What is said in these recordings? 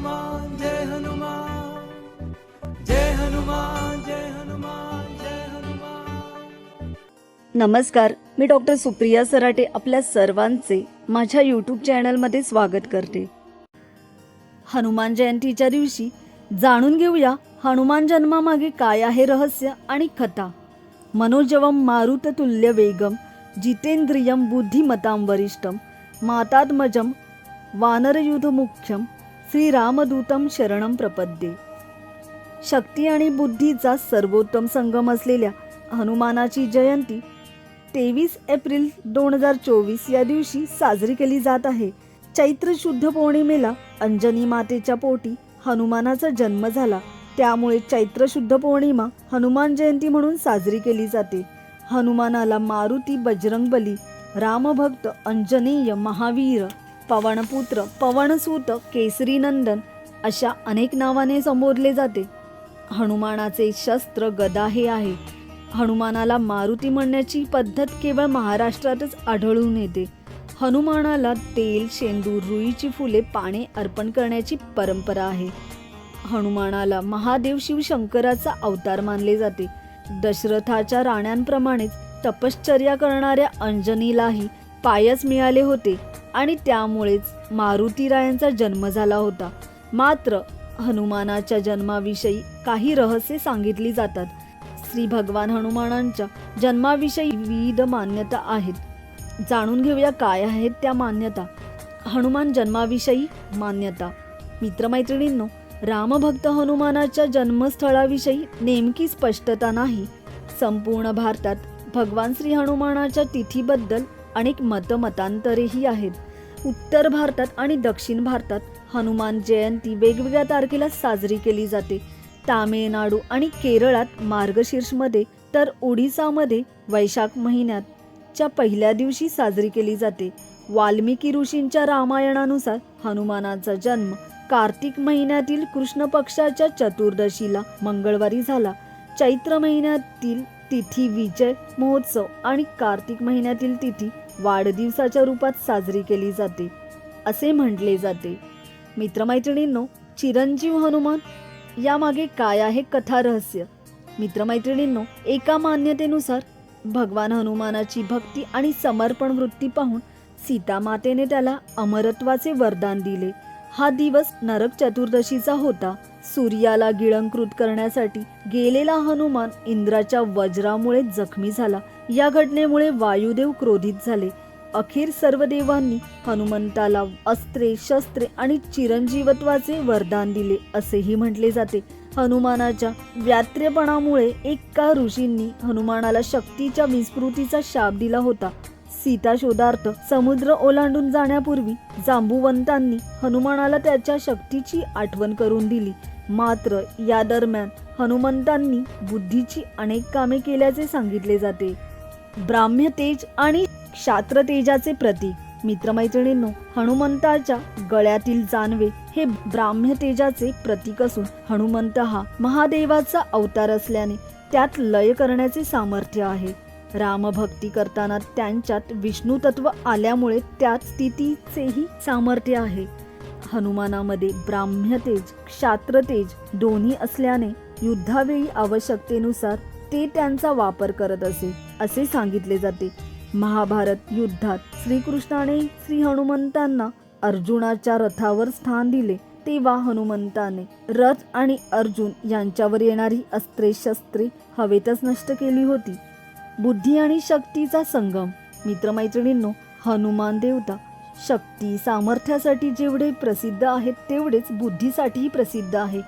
हनुमान जय हनुमान जय हनुमान जय हनुमान जय हनुमान. नमस्कार मी डॉक्टर सुप्रिया सराटे आपल्या सर्वांचे माझ्या यूट्यूब चॅनलमध्ये स्वागत करते. हनुमान जयंतीच्या दिवशी जाणून घेऊया हनुमान जन्मामागे काय आहे रहस्य आणि कथा. मनोजवम मारुत तुल्य वेगम जितेंद्रियम बुद्धिमतां वरिष्ठम मातात्मजम वानरयुध मुख्यम श्रीरामदूतम शरणम प्रपद्ये. शक्ती आणि बुद्धीचा सर्वोत्तम संगम असलेल्या हनुमानाची जयंती तेवीस एप्रिल दोन हजार चोवीस या दिवशी साजरी केली जात आहे. चैत्र शुद्ध पौर्णिमेला अंजनी मातेच्या पोटी हनुमानाचा जन्म झाला. त्यामुळे चैत्र शुद्ध पौर्णिमा हनुमान जयंती म्हणून साजरी केली जाते. हनुमानाला मारुती बजरंगबली रामभक्त अंजनेय महावीर पवनपुत्र पवनसूत केसरीनंदन अशा अनेक नावाने संबोधले जाते. हनुमानाचे शस्त्र गदा हे आहे. हनुमानाला मारुती म्हणण्याची पद्धत केवळ महाराष्ट्रातच आढळून येते. हनुमानाला तेल शेंदूर रुईची फुले पाने अर्पण करण्याची परंपरा आहे. हनुमानाला महादेव शिवशंकराचा अवतार मानले जाते. दशरथाच्या राण्यांप्रमाणेच तपश्चर्या करणाऱ्या अंजनीलाही पायस मिळाले होते. आणि त्यामुळेच मारुतीरायांचा जन्म झाला होता. मात्र हनुमानाच्या जन्माविषयी काही रहस्य सांगितली जातात. श्री भगवान हनुमानांच्या जन्माविषयी विविध मान्यता आहेत. जाणून घेऊया काय आहेत त्या मान्यता. हनुमान जन्माविषयी मान्यता. मित्रमैत्रिणींनो रामभक्त हनुमानाच्या जन्मस्थळाविषयी नेमकी स्पष्टता नाही. संपूर्ण भारतात भगवान श्री हनुमानाच्या तिथीबद्दल अनेक मतमतांतरेही आहेत. उत्तर भारतात आणि दक्षिण भारतात हनुमान जयंती वेगवेगळ्या तारखेला साजरी केली जाते. तामिळनाडू आणि केरळात मार्गशीर्षमध्ये तर ओडिसामध्ये वैशाख महिन्यातच्या पहिल्या दिवशी साजरी केली जाते. वाल्मिकी ऋषींच्या रामायणानुसार हनुमानाचा जन्म कार्तिक महिन्यातील कृष्ण पक्षाच्या चतुर्दशीला मंगळवारी झाला. चैत्र महिन्यातील तिथी विजय महोत्सव आणि कार्तिक महिन्यातील तिथी वाढदिवसाच्या रूपात साजरी केली जाते असे म्हटले जाते. मित्रमैत्रिणींनो चिरंजीव हनुमान यामागे काय आहे कथा रहस्य? मित्रमैत्रिणींनो एका मान्यतेनुसार भगवान हनुमानाची भक्ती आणि समर्पण वृत्ती पाहून सीता मातेने त्याला अमरत्वाचे वरदान दिले. हा दिवस नरक चतुर्दशीचा होता. सूर्याला गिळंकृत करण्यासाठी गेलेला हनुमान इंद्राच्या वज्रामुळे जखमी झाला. या घटनेमुळे वायुदेव क्रोधित झाले. अखेर सर्व देवांनी हनुमंताला अस्त्रे शस्त्रे आणि चिरंजीवत्वाचे वरदान दिले असेही म्हटले जाते. हनुमानाच्या व्यात्रेपणामुळे एका ऋषींनी हनुमानाला शक्तीच्या विस्मृतीचा शाप दिला होता. सीता शोधार्थ समुद्र ओलांडून जाण्यापूर्वी जांबुवंतांनी हनुमानाला त्याच्या शक्तीची आठवण करून दिली. मात्र या दरम्यान हनुमंतांनी बुद्धीची अनेक कामे केल्याचे सांगितले जाते. ब्राह्म्य तेज आणि क्षात्र तेजाचे प्रतीक. मित्रमैत्रिणींनो हनुमंताच्या गळ्यातील जानवे हे ब्राह्म्य तेजाचे प्रतीक असून हनुमंत हा महादेवाचा अवतार असल्याने त्यात लय करण्याचे सामर्थ्य आहे. रामभक्ती करताना त्यांच्यात विष्णू तत्व आल्यामुळे त्यात स्थितीचेही सामर्थ्य आहे. हनुमानामध्ये ब्राह्म्यतेज क्षात्रतेज दोन्ही असल्याने युद्धावेळी आवश्यकतेनुसार ते त्यांचा वापर करत असे असे सांगितले जाते. महाभारत युद्धात श्रीकृष्णाने श्री हनुमंतांना अर्जुनाच्या रथावर स्थान दिले तेव्हा हनुमंताने रथ आणि अर्जुन यांच्यावर येणारी अस्त्रे शस्त्रे हवेतच नष्ट केली होती. बुद्धी आणि शक्तीचा संगम. मित्रमैत्रिणींनो हनुमान देवता शक्ती सामर्थ्यासाठी जेवढे प्रसिद्ध आहेत तेवढेच बुद्धीसाठीही प्रसिद्ध आहे.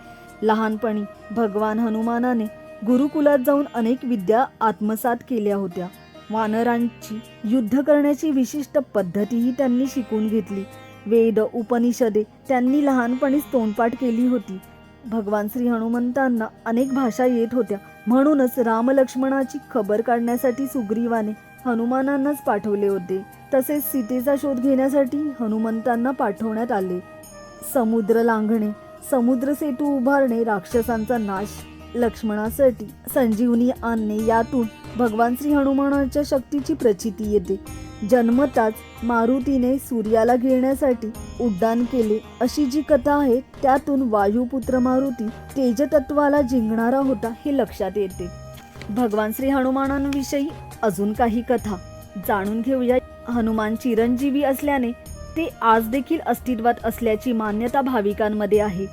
लहानपणी भगवान हनुमानाने गुरुकुलात जाऊन अनेक विद्या आत्मसात केल्या होत्या. वानरांची युद्ध करण्याची विशिष्ट पद्धतीही त्यांनी शिकून घेतली. वेद उपनिषदे त्यांनी लहानपणीच तोंडपाठ केली होती. भगवान श्री हनुमंतांना अनेक भाषा येत होत्या. म्हणूनच रामलक्ष्मणाची खबर काढण्यासाठी सुग्रीवाने हनुमानांनाच पाठवले होते. तसेच सीतेचा शोध घेण्यासाठी हनुमंतांना पाठवण्यात आले. समुद्र लांघणे समुद्र सेतू उभारणे राक्षसांचा नाश लक्ष्मणासाठी संजीवनी आणणे यातून भगवान श्री हनुमानाच्या शक्तीची प्रचिती येते. जन्मताच मारुतीने सूर्याला घेण्यासाठी उड्डाण केले अशी जी कथा आहे त्यातून वायुपुत्र मारुती तेजतत्वाला जिंकणारा होता हे लक्षात येते. भगवान श्री हनुमानांविषयी अजून काही कथा जाणून घेऊया. हनुमान चिरंजीवी असल्याने ते आज देखील अस्तित्वात असल्याची मान्यता भाविकांमध्ये आहे.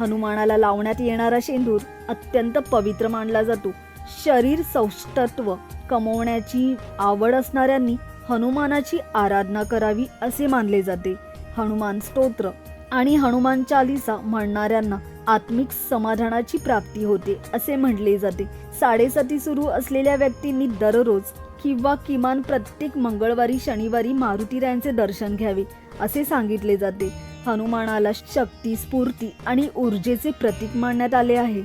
हनुमानाला लावण्यात येणारा शेंदूर अत्यंत पवित्र मानला जातो. शरीर सौष्ठत्व कमवण्याची आवड असणाऱ्यांनी हनुमानाची आराधना करावी असे मानले जाते. हनुमान स्तोत्र आणि हनुमान चालिसा म्हणणाऱ्यांना आत्मिक समाधानाची प्राप्ती होते असे म्हटले जाते. साडेसाती सुरू असलेल्या व्यक्तींनी दररोज किंवा किमान प्रत्येक मंगळवारी शनिवारी मारुतीरायांचे दर्शन घ्यावे असे सांगितले जाते. हनुमानाला शक्ती स्फूर्ती आणि ऊर्जेचे प्रतीक मानण्यात आले आहे.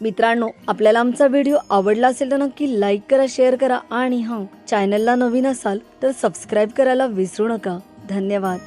मित्रांनो आपल्याला आमचा व्हिडिओ आवडला असेल तर नक्की लाईक करा शेअर करा आणि हां चॅनलला नवीन असाल तर सबस्क्राईब करायला विसरू नका. धन्यवाद.